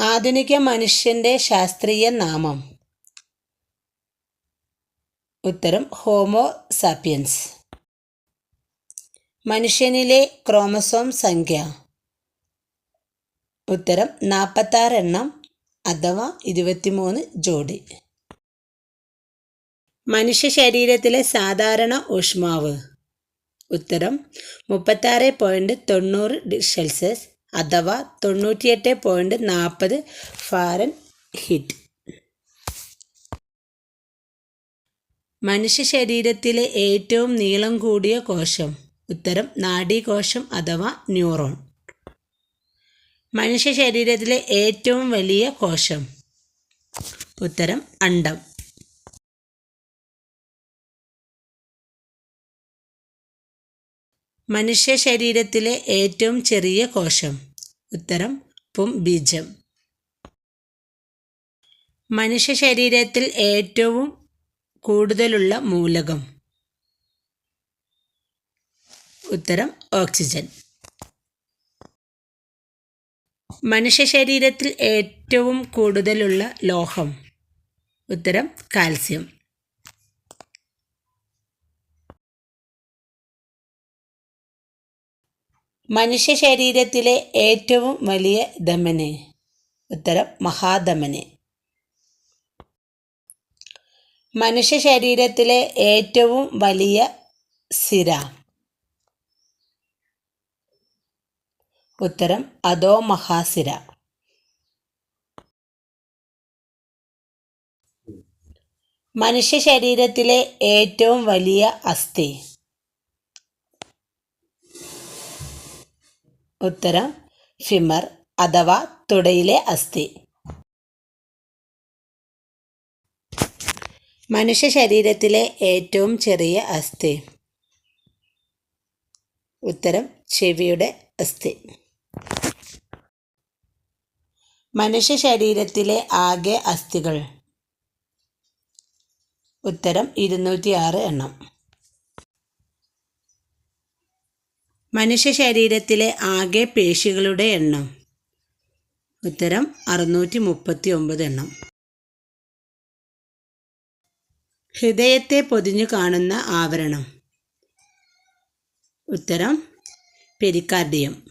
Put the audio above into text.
ആധുനിക മനുഷ്യന്റെ ശാസ്ത്രീയ നാമം. ഉത്തരം ഹോമോ സാപ്പിയൻസ്. മനുഷ്യനിലെ ക്രോമസോം സംഖ്യ. ഉത്തരം നാൽപ്പത്താറ് എണ്ണം അഥവാ ഇരുപത്തിമൂന്ന് ജോഡി. മനുഷ്യ ശരീരത്തിലെ സാധാരണ ഊഷ്മാവ്. ഉത്തരം മുപ്പത്താറ് പോയിന്റ് തൊണ്ണൂറ് സെൽഷ്യസ് അഥവാ തൊണ്ണൂറ്റിയെട്ട് പോയിന്റ് നാൽപ്പത് ഫാരൻ ഹിറ്റ്. മനുഷ്യ ശരീരത്തിലെ ഏറ്റവും നീളം കൂടിയ കോശം. ഉത്തരം നാഡീകോശം അഥവാ ന്യൂറോൺ. മനുഷ്യ ശരീരത്തിലെ ഏറ്റവും വലിയ കോശം. ഉത്തരം അണ്ഡം മനുഷ്യ ശരീരത്തിലെ ഏറ്റവും ചെറിയ കോശം. ഉത്തരം പും ബീജം. മനുഷ്യ ശരീരത്തിൽ ഏറ്റവും കൂടുതലുള്ള മൂലകം. ഉത്തരം ഓക്സിജൻ. മനുഷ്യ ശരീരത്തിൽ ഏറ്റവും കൂടുതലുള്ള ലോഹം. ഉത്തരം കാൽസ്യം. മനുഷ്യ ശരീരത്തിലെ ഏറ്റവും വലിയ ധമന് ഉത്തരം മഹാധമന് മനുഷ്യ ശരീരത്തിലെ ഏറ്റവും വലിയ സിര. ഉത്തരം അതോ മഹാസിര. മനുഷ്യ ശരീരത്തിലെ ഏറ്റവും വലിയ അസ്ഥി. ഉത്തരം ഫിമർ അഥവാ തുടയിലെ അസ്ഥി. മനുഷ്യ ശരീരത്തിലെ ഏറ്റവും ചെറിയ അസ്ഥി. ഉത്തരം ചെവിയുടെ അസ്ഥി. മനുഷ്യ ശരീരത്തിലെ ആകെ അസ്ഥികൾ. ഉത്തരം ഇരുന്നൂറ്റി ആറ് എണ്ണം. മനുഷ്യ ശരീരത്തിലെ ആകെ പേശികളുടെ എണ്ണം. ഉത്തരം അറുന്നൂറ്റി മുപ്പത്തി ഒമ്പത് എണ്ണം. ഹൃദയത്തെ പൊതിഞ്ഞു കാണുന്ന ആവരണം. ഉത്തരം പെരിക്കാർഡിയം.